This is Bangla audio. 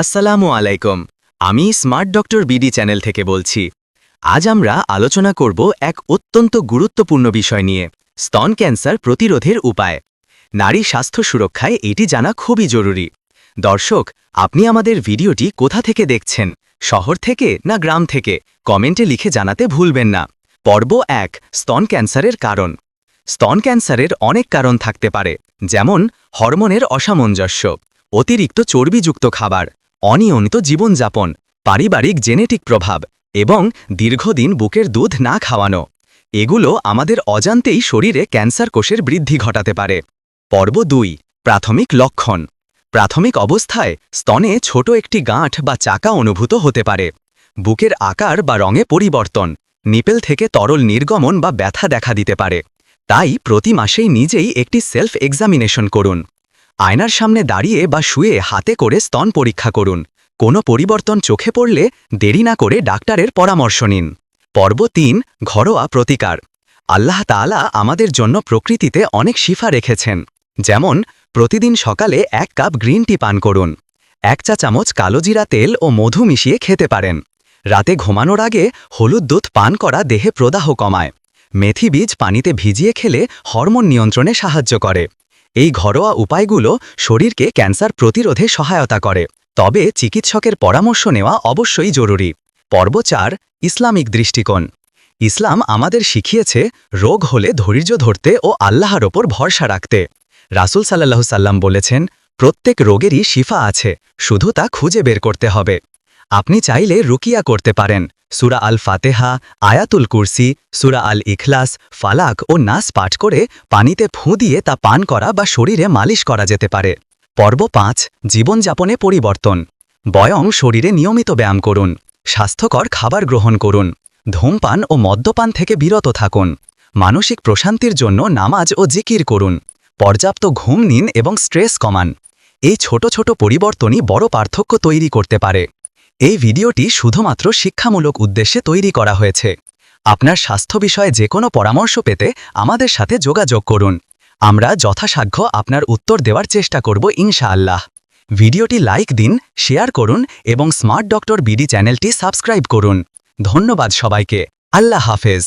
আসসালামু আলাইকুম। আমি স্মার্ট ডক্টর বিডি চ্যানেল থেকে বলছি, আজ আমরা আলোচনা করব এক অত্যন্ত গুরুত্বপূর্ণ বিষয় নিয়ে, স্তন ক্যান্সার প্রতিরোধের উপায়। নারী স্বাস্থ্য সুরক্ষায় এটি জানা খুবই জরুরি। দর্শক, আপনি আমাদের ভিডিওটি কোথা থেকে দেখছেন? শহর থেকে না গ্রাম থেকে? কমেন্টে লিখে জানাতে ভুলবেন না। পর্ব এক, স্তন ক্যান্সারের কারণ। স্তন ক্যান্সারের অনেক কারণ থাকতে পারে, যেমন হরমোনের অসামঞ্জস্য, অতিরিক্ত চর্বিযুক্ত খাবার অনিয়মিত জীবনযাপন, পারিবারিক জেনেটিক প্রভাব এবং দীর্ঘদিন বুকের দুধ না খাওয়ানো। এগুলো আমাদের অজান্তেই শরীরে ক্যান্সার কোষের বৃদ্ধি ঘটাতে পারে। পর্ব দুই, প্রাথমিক লক্ষণ। প্রাথমিক অবস্থায় স্তনে ছোট একটি গাঁঠ বা চাকা অনুভূত হতে পারে। বুকের আকার বা রঙে পরিবর্তন, নিপেল থেকে তরল নির্গমন বা ব্যথা দেখা দিতে পারে। তাই প্রতি মাসেই নিজেই একটি সেলফ এক্সামিনেশন করুন। আয়নার সামনে দাঁড়িয়ে বা শুয়ে হাতে করে স্তন পরীক্ষা করুন। কোনো পরিবর্তন চোখে পড়লে দেরি না করে ডাক্তারের পরামর্শ নিন। পর্ব তিন, ঘরোয়া প্রতিকার। আল্লাহ তাআলা আমাদের জন্য প্রকৃতিতে অনেক শিফা রেখেছেন। যেমন, প্রতিদিন সকালে এক কাপ গ্রিন টি পান করুন। এক চা চামচ কালোজিরা তেল ও মধু মিশিয়ে খেতে পারেন। রাতে ঘুমানোর আগে হলুদ দুধ পান করা দেহে প্রদাহ কমায়। মেথি বীজ পানিতে ভিজিয়ে খেলে হরমোন নিয়ন্ত্রণে সাহায্য করে। এই ঘরোয়া উপায়গুলো শরীরকে ক্যান্সার প্রতিরোধে সহায়তা করে, তবে চিকিৎসকের পরামর্শ নেওয়া অবশ্যই জরুরি। পর্ব চার, ইসলামিক দৃষ্টিকোণ। ইসলাম আমাদের শিখিয়েছে রোগ হলে ধৈর্য ধরতে ও আল্লাহর ওপর ভরসা রাখতে। রাসুল সাল্লাহ সাল্লাম বলেছেন, প্রত্যেক রোগেরই শিফা আছে, শুধু তা খুঁজে বের করতে হবে। আপনি চাইলে রুকিয়া করতে পারেন। সুরা আল ফাতেহা আয়াতুল কুরসি, সুরা আল ইখলাস ফালাক ও নাস পাঠ করে পানিতে ফুঁ দিয়ে তা পান করা বা শরীরে মালিশ করা যেতে পারে। পর্ব পাঁচ, জীবনযাপনে পরিবর্তন। বয়ং শরীরে নিয়মিত ব্যায়াম করুন। স্বাস্থ্যকর খাবার গ্রহণ করুন। ধূমপান ও মদ্যপান থেকে বিরত থাকুন। মানসিক প্রশান্তির জন্য নামাজ ও জিকির করুন। পর্যাপ্ত ঘুম নিন এবং স্ট্রেস কমান। এই ছোট ছোট পরিবর্তনই বড় পার্থক্য তৈরি করতে পারে। এই ভিডিওটি শুধুমাত্র শিক্ষামূলক উদ্দেশ্যে তৈরি করা হয়েছে। আপনার স্বাস্থ্য বিষয়ে যে কোনো পরামর্শ পেতে আমাদের সাথে যোগাযোগ করুন। আমরা যথাসাধ্য আপনার উত্তর দেওয়ার চেষ্টা করব ইনশাআল্লাহ। ভিডিওটি লাইক দিন, শেয়ার করুন এবং স্মার্ট ডক্টর বিডি চ্যানেলটি সাবস্ক্রাইব করুন। ধন্যবাদ সবাইকে। আল্লাহ হাফেজ।